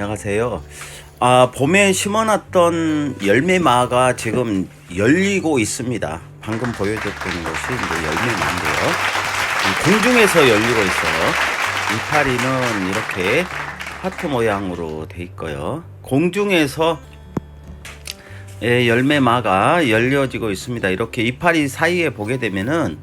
안녕하세요. 아, 봄에 심어놨던 열매마가 지금 열리고 있습니다. 방금 보여줬던 것이 이제 열매마인데요. 이 공중에서 열리고 있어요. 이파리는 이렇게 하트 모양으로 돼 있고요. 공중에서 예, 열매마가 열려지고 있습니다. 이렇게 이파리 사이에 보게 되면은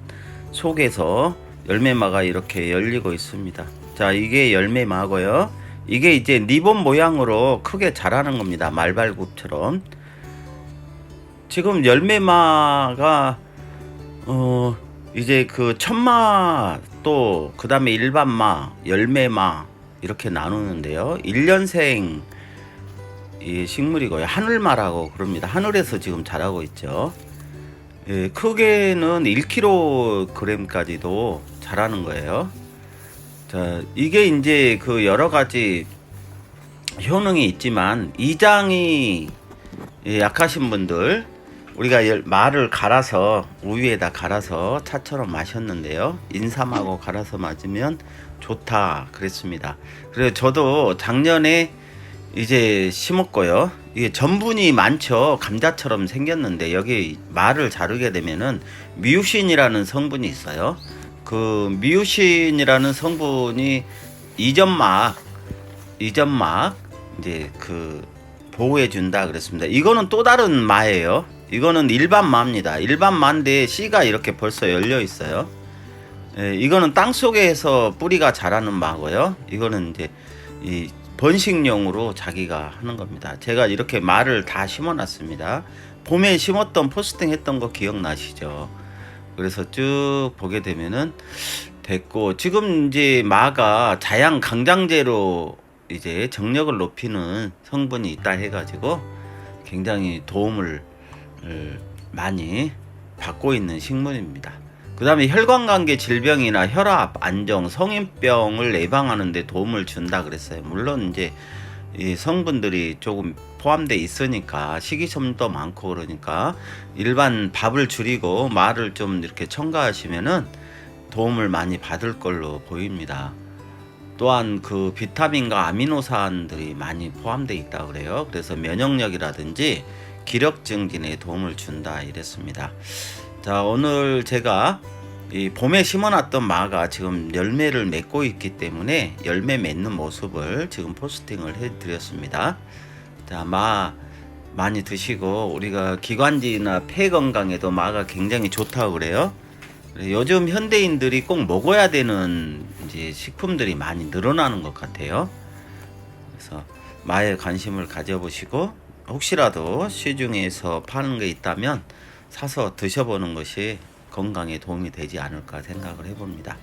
속에서 열매마가 이렇게 열리고 있습니다. 자, 이게 열매마고요. 이게 이제 리본 모양으로 크게 자라는 겁니다. 말발굽처럼. 지금 열매마가 어 이제 그 천마 또 그다음에 일반마, 열매마 이렇게 나누는데요. 1년생 이 식물이고요. 하늘마라고 그럽니다. 하늘에서 지금 자라고 있죠. 예, 크게는 1kg까지도 자라는 거예요. 자, 이게 이제 그 여러 가지 효능이 있지만 이장이 예, 약하신 분들 우리가 열- 말을 갈아서 우유에다 갈아서 차처럼 마셨는데요. 인삼하고 갈아서 맞으면 좋다 그랬습니다. 그래서 저도 작년에 이제 심었고요. 이게 전분이 많죠. 감자처럼 생겼는데 여기 말을 자르게 되면은 미우신이라는 성분이 있어요. 그 미우신이라는 성분이 이점막 이점막 이제 그 보호해 준다 그랬습니다. 이거는 또 다른 마예요. 이거는 일반 마입니다. 일반 마인데 씨가 이렇게 벌써 열려 있어요. 예, 이거는 땅 속에서 뿌리가 자라는 마고요. 이거는 이제 이 번식용으로 자기가 하는 겁니다. 제가 이렇게 마를 다 심어놨습니다. 봄에 심었던 포스팅 했던 거 기억나시죠? 그래서 쭉 보게 되면은 됐고 지금 이제 마가 자양 강장제로 이제 정력을 높이는 성분이 있다 해가지고 굉장히 도움을 을 많이 받고 있는 식물입니다. 그 다음에 혈관관계 질병이나 혈압, 안정, 성인병을 예방하는 데 도움을 준다 그랬어요. 물론 이제 이 성분들이 조금 포함돼 있으니까 식이섬도 많고 그러니까 일반 밥을 줄이고 말을 좀 이렇게 첨가하시면은 도움을 많이 받을 걸로 보입니다. 또한 그 비타민과 아미노산들이 많이 포함되어 있다 그래요. 그래서 면역력이라든지 기력 증진에 도움을 준다 이랬습니다. 자 오늘 제가 이 봄에 심어놨던 마가 지금 열매를 맺고 있기 때문에 열매 맺는 모습을 지금 포스팅을 해드렸습니다. 자 마 많이 드시고 우리가 기관지나 폐 건강에도 마가 굉장히 좋다고 그래요. 요즘 현대인들이 꼭 먹어야 되는 이제 식품들이 많이 늘어나는 것 같아요. 그래서 마에 관심을 가져보시고 혹시라도 시중에서 파는 게 있다면 사서 드셔보는 것이 건강에 도움이 되지 않을까 생각을 해봅니다.